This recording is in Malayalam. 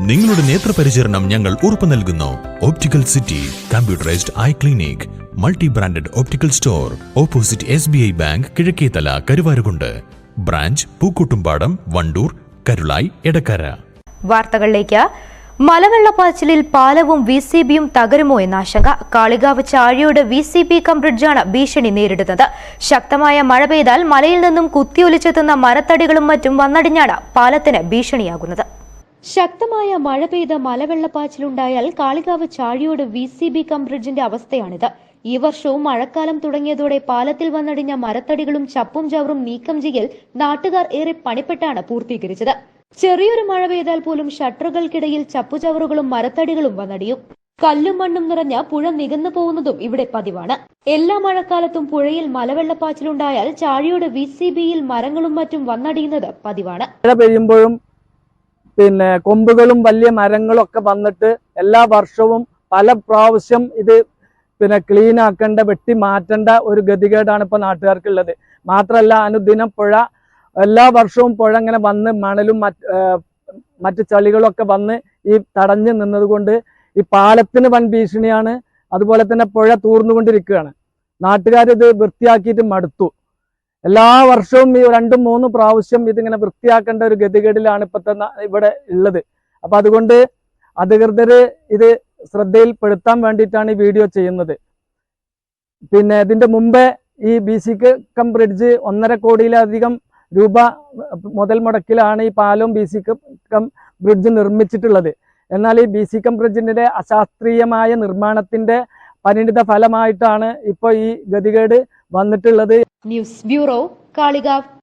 നിങ്ങളുടെ നേത്രപരിചരണം ഞങ്ങൾ ഉറപ്പു നൽകുന്നു. Optical city computerised eye clinic multi branded optical store opposite S B I bank Kizhakkethala Karuvarakundu branch Pookkottumpadam Wandoor Karulai Edakkara വാർത്തകളിലേക്ക്. മലവെള്ളപ്പാച്ചിലിൽ പാലവും വി സി ബിയും തകരുമോ എന്ന ആശങ്ക. Kalikavu Chazhiyode V C B cum ബ്രിഡ്ജാണ് ഭീഷണി നേരിടുന്നത്. ശക്തമായ മഴ പെയ്താൽ മലയിൽ നിന്നും കുത്തിയൊലിച്ചെത്തുന്ന മരത്തടികളും മറ്റും വന്നടിഞ്ഞാണ് പാലത്തിന് ഭീഷണിയാകുന്നത്. ശക്തമായ മഴ പെയ്ത മലവെള്ളപ്പാച്ചിലുണ്ടായാൽ Kalikavu Chazhiyode V C B cum ബ്രിഡ്ജിന്റെ അവസ്ഥയാണിത്. ഈ വർഷവും മഴക്കാലം തുടങ്ങിയതോടെ പാലത്തിൽ വന്നടിഞ്ഞ മരത്തടികളും ചപ്പും ചവറും നീക്കം ചെയ്യൽ നാട്ടുകാർ ഏറെ പണിപ്പെട്ടാണ് പൂർത്തീകരിച്ചത്. ചെറിയൊരു മഴ പെയ്താൽ പോലും ഷട്ടറുകൾക്കിടയിൽ ചപ്പുചവറുകളും മരത്തടികളും വന്നടിയും. കല്ലും മണ്ണും നിറഞ്ഞ പുഴ നികന്നു പോകുന്നതും ഇവിടെ പതിവാണ്. എല്ലാ മഴക്കാലത്തും പുഴയിൽ മലവെള്ളപ്പാച്ചിലുണ്ടായാൽ ചാഴിയോട് വി സി ബിയിൽ മരങ്ങളും മറ്റും വന്നടിയുന്നത് പതിവാണ്. മഴ പെയ്യുമ്പോഴും പിന്നെ കൊമ്പുകളും വലിയ മരങ്ങളും ഒക്കെ വന്നിട്ട് എല്ലാ വർഷവും പല പ്രാവശ്യം ഇത് പിന്നെ ക്ലീൻ ആക്കേണ്ട വെട്ടി മാറ്റേണ്ട ഒരു ഗതികേടാണ് ഇപ്പൊ നാട്ടുകാർക്കുള്ളത്. മാത്രമല്ല അനുദിനം പുഴ എല്ലാ വർഷവും പുഴ ഇങ്ങനെ വന്ന് മണലും മറ്റ് മറ്റ് ഒക്കെ വന്ന് ഈ തടഞ്ഞു നിന്നതുകൊണ്ട് ഈ പാലത്തിന് വൻ ഭീഷണിയാണ്. അതുപോലെ തന്നെ പുഴ തൂർന്നുകൊണ്ടിരിക്കുകയാണ്. നാട്ടുകാർ ഇത് വൃത്തിയാക്കിയിട്ട് മടുത്തു. എല്ലാ വർഷവും ഈ രണ്ടും മൂന്നും പ്രാവശ്യം ഇതിങ്ങനെ വൃത്തിയാക്കേണ്ട ഒരു ഗതികേടിലാണ് ഇപ്പോഴത്തെ ഇവിടെ ഉള്ളത്. അപ്പൊ അതുകൊണ്ട് അധികൃതർ ഇത് ശ്രദ്ധയിൽപ്പെടുത്താൻ വേണ്ടിയിട്ടാണ് ഈ വീഡിയോ ചെയ്യുന്നത്. പിന്നെ ഇതിന്റെ മുമ്പേ ഈ ബി സി കം ബ്രിഡ്ജ് ഒന്നര കോടിയിലധികം രൂപ മുതൽ മുടക്കിലാണ് ഈ പാലവും ബി സി കം ബ്രിഡ്ജ് നിർമ്മിച്ചിട്ടുള്ളത്. എന്നാൽ ഈ ബി സി കം ബ്രിഡ്ജിന്റെ അശാസ്ത്രീയമായ നിർമ്മാണത്തിന്റെ പരിണിത ഫലമായിട്ടാണ് ഇപ്പോൾ ഈ ഗതികേട് വന്നിട്ടുള്ളത്. News bureau Kalikavu